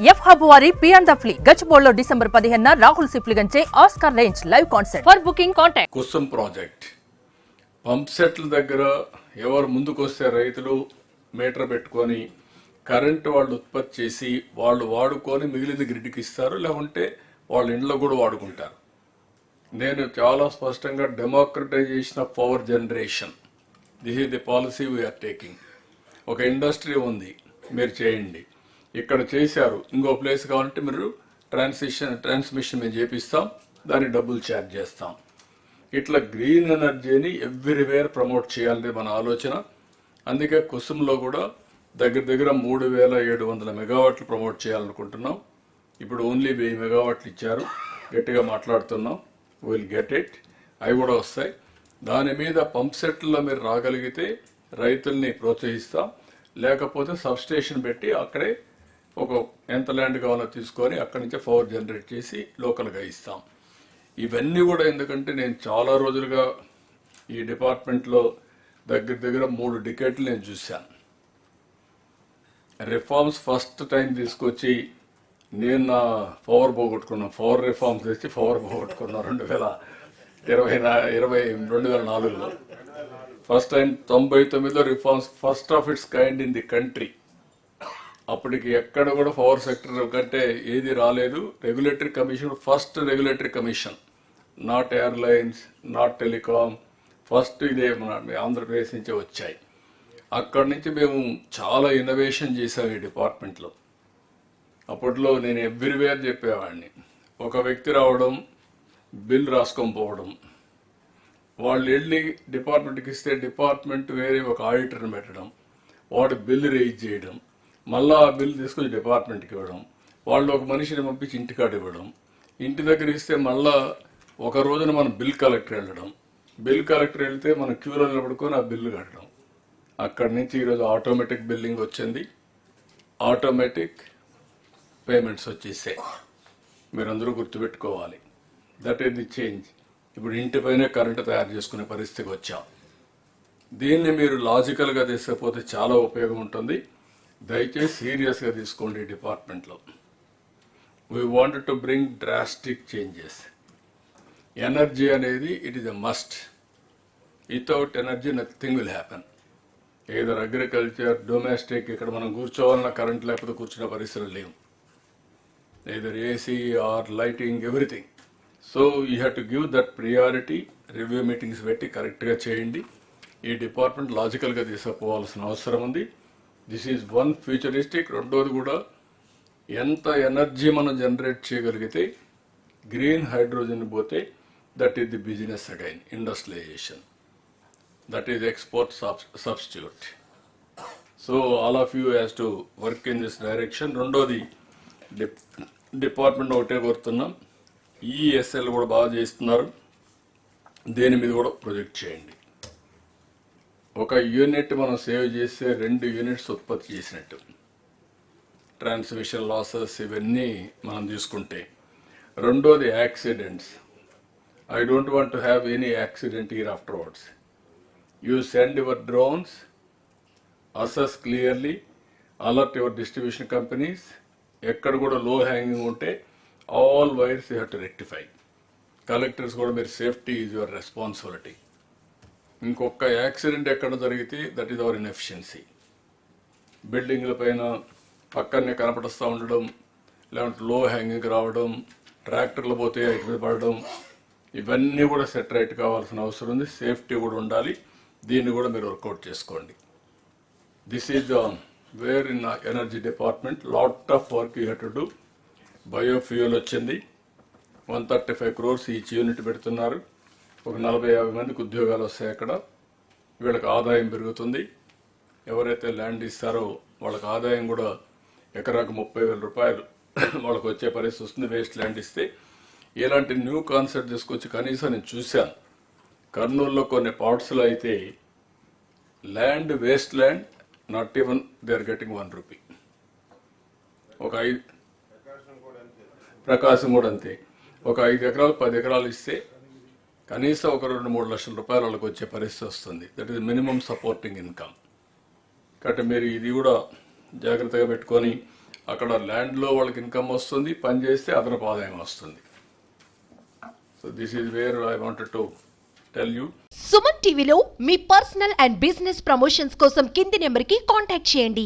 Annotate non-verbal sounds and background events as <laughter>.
F hub వారి పియాన్ ద ఫ్లీ గచ్చిబోల్లో డిసెంబర్ పదిహేన Rahul సిప్లిగంచే Oscar range live concert. For booking contact. Kusum project. Pump సెట్ల దగ్గర ఎవరు ముందుకు వస్తే రైతులు మీటర్ పెట్టుకొని కరెంటు వాళ్ళు ఉత్పత్తి చేసి వాళ్ళు వాడుకొని మిగిలింది గ్రిడ్కి ఇస్తారు లేకుంటే వాళ్ళ ఇంట్లో కూడా వాడుకుంటారు. నేను చాలా స్పష్టంగా democratisation of power generation this is the policy we are taking ఒక ఇండస్ట్రీ ఉంది మీరు చేయండి. ఇక్కడ చేశారు. ఇంకో ప్లేస్ కావాలంటే మీరు ట్రాన్సిషన్ ట్రాన్స్మిషన్ మేము చేపిస్తాం. దానికి డబ్బులు ఛార్జ్ చేస్తాం. ఇట్లా గ్రీన్ ఎనర్జీని ఎవ్రీవేర్ ప్రమోట్ చేయాలనేది మన ఆలోచన. అందుకే కుసుమ్లో కూడా దగ్గర దగ్గర మూడు వేల ఏడు వందల మెగావాట్లు ప్రమోట్ చేయాలనుకుంటున్నాం. ఇప్పుడు ఓన్లీ వెయ్యి మెగావాట్లు ఇచ్చారు. గట్టిగా మాట్లాడుతున్నాం. విల్ గెట్ ఇట్ అవి కూడా వస్తాయి. దాని మీద పంప్ సెట్లో మీరు రాగలిగితే రైతుల్ని ప్రోత్సహిస్తాం. లేకపోతే సబ్స్టేషన్ పెట్టి అక్కడే ఒక ఎంత ల్యాండ్ కావాలో తీసుకొని అక్కడి నుంచే పవర్ జనరేట్ చేసి లోకల్గా ఇస్తాం. ఇవన్నీ కూడా ఎందుకంటే నేను చాలా రోజులుగా ఈ డిపార్ట్మెంట్లో దగ్గర దగ్గర మూడు డికెట్లు నేను చూశాను. రిఫార్మ్స్ ఫస్ట్ టైం తీసుకొచ్చి నేను నా పవర్ పోగొట్టుకున్నాను పవర్ రిఫార్మ్స్ తెచ్చి పవర్ పోగొట్టుకున్నాను రెండు వేల ఇరవై ఇరవై రెండు వేల నాలుగులో. ఫస్ట్ టైం తొంభై తొమ్మిదిలో reforms first of its kind in the country అప్పటికి ఎక్కడ కూడా పవర్ సెక్టర్ కంటే ఏది రాలేదు. Regulatory commission first regulatory commission. Not airlines not telecom first ఇదే మన ఆంధ్రప్రదేశ్ నుంచే వచ్చాయి. అక్కడి నుంచి మేము చాలా ఇన్నోవేషన్ చేసాం ఈ డిపార్ట్మెంట్లో అప్పట్లో నేను ఎవ్రీవేర్ చెప్పేవాడిని. ఒక వ్యక్తి రావడం బిల్ రాసుకొని పోవడం. వాళ్ళు వెళ్ళి డిపార్ట్మెంట్కి ఇస్తే డిపార్ట్మెంట్ వేరే ఒక ఆడిటర్ని పెట్టడం. వాడు బిల్ రేజ్ చేయడం. మళ్ళా ఆ బిల్ తీసుకొని డిపార్ట్మెంట్కి ఇవ్వడం వాళ్ళు ఒక మనిషిని పంపించి ఇంటికాడ ఇవ్వడం ఇంటి దగ్గర ఇస్తే మళ్ళా ఒక రోజున మనం బిల్ కలెక్టర్ వెళ్ళడం బిల్ కలెక్టర్ వెళ్తే మనం క్యూలో నిలబడుకొని ఆ బిల్లు కట్టడం. అక్కడి నుంచి ఈరోజు ఆటోమేటిక్ బిల్లింగ్ వచ్చింది. ఆటోమేటిక్ పేమెంట్స్ వచ్చేసాయి. మీరందరూ గుర్తుపెట్టుకోవాలి. దట్ ఈస్ ది చేంజ్ ఇప్పుడు ఇంటిపైనే కరెంటు తయారు చేసుకునే పరిస్థితికి వచ్చాం. దీన్ని మీరు లాజికల్గా తీసుకపోతే చాలా ఉపయోగం ఉంటుంది. దయచేసి సీరియస్గా తీసుకోండి డిపార్ట్మెంట్లో. We want to bring drastic changes energy అనేది it is a must without energy nothing will happen either agriculture domestic ఇక్కడ మనం కూర్చోవాలన్న కరెంట్ లేకపోతే కూర్చున్న పరిస్థితులు లేవు. Either AC or lighting everything so you have to give that priority review meetings పెట్టి కరెక్ట్గా చేయండి. ఈ డిపార్ట్మెంట్ లాజికల్గా తీసుకుపోవాల్సిన అవసరం ఉంది. దిస్ ఈజ్ వన్ ఫ్యూచరిస్టిక్ రెండోది కూడా ఎంత ఎనర్జీ మనం జనరేట్ చేయగలిగితే గ్రీన్ హైడ్రోజన్ పోతే that is the business again industrialisation that is export substitute so all of you has to work in this direction రెండోది డిప్ డిపార్ట్మెంట్ ఒకటే కోరుతున్నాం. ఈఎస్ఎల్ కూడా బాగా చేస్తున్నారు. దేని మీద కూడా ప్రొజెక్ట్ చేయండి. ఒక యూనిట్ మనం సేవ్ చేస్తే రెండు యూనిట్స్ ఉత్పత్తి చేసినట్టు. ట్రాన్స్మిషన్ లాసెస్ ఇవన్నీ మనం తీసుకుంటే. రెండోది accidents I don't want to have any accident year afterwards you send your drones assess clearly alert your distribution companies ఎక్కడ కూడా లో హ్యాంగింగ్ ఉంటే all wires you have to rectify collectors కూడా మీరు safety is your responsibility ఇంకొక accident ఎక్కడ జరిగితే that is our inefficiency. బిల్డింగ్ల పైన పక్కనే కనపడుస్తూ ఉండడం లేదంటే లో హ్యాంగింగ్ రావడం ట్రాక్టర్లు పోతే ఇటు మీద పడడం ఇవన్నీ కూడా సెటరేట్ కావాల్సిన అవసరం ఉంది. సేఫ్టీ కూడా ఉండాలి. దీన్ని కూడా మీరు వర్కౌట్ చేసుకోండి. This is where in energy department lot of work you had to do biofuel వచ్చింది. One thirty five crores each unit పెడుతున్నారు. ఒక నలభై యాభై మందికి ఉద్యోగాలు వస్తాయి అక్కడ. వీళ్ళకి ఆదాయం పెరుగుతుంది. ఎవరైతే ల్యాండ్ ఇస్తారో వాళ్ళకి ఆదాయం కూడా ఎకరాకు ముప్పై వేల రూపాయలు <clears throat> వాళ్ళకి వచ్చే పరిస్థితి వస్తుంది వేస్ట్ ల్యాండ్ ఇస్తే. ఇలాంటి న్యూ కాన్సెప్ట్ తీసుకొచ్చి కనీసం నేను చూశాను. కర్నూలులో కొన్ని పార్ట్స్లో అయితే land waste land not even they are getting one rupee. ఒక ఐదు ప్రకాశం కూడా అంతే. ఒక ఐదు ఎకరాలు పది ఎకరాలు ఇస్తే కనీసం ఒక రెండు మూడు లక్షల రూపాయలు వాళ్ళకి వచ్చే పరిస్థితి వస్తుంది. That is minimum supporting income కాబట్టి మీరు ఇది కూడా జాగ్రత్తగా పెట్టుకొని అక్కడ ల్యాండ్లో వాళ్ళకి ఇన్కమ్ వస్తుంది పని చేస్తే అదనపు ఆదాయం వస్తుంది. So this is where I wanted to tell you Suman టీవీలో మీ పర్సనల్ అండ్ బిజినెస్ ప్రమోషన్స్ కోసం కింది నెంబర్కి కాంటాక్ట్ చేయండి.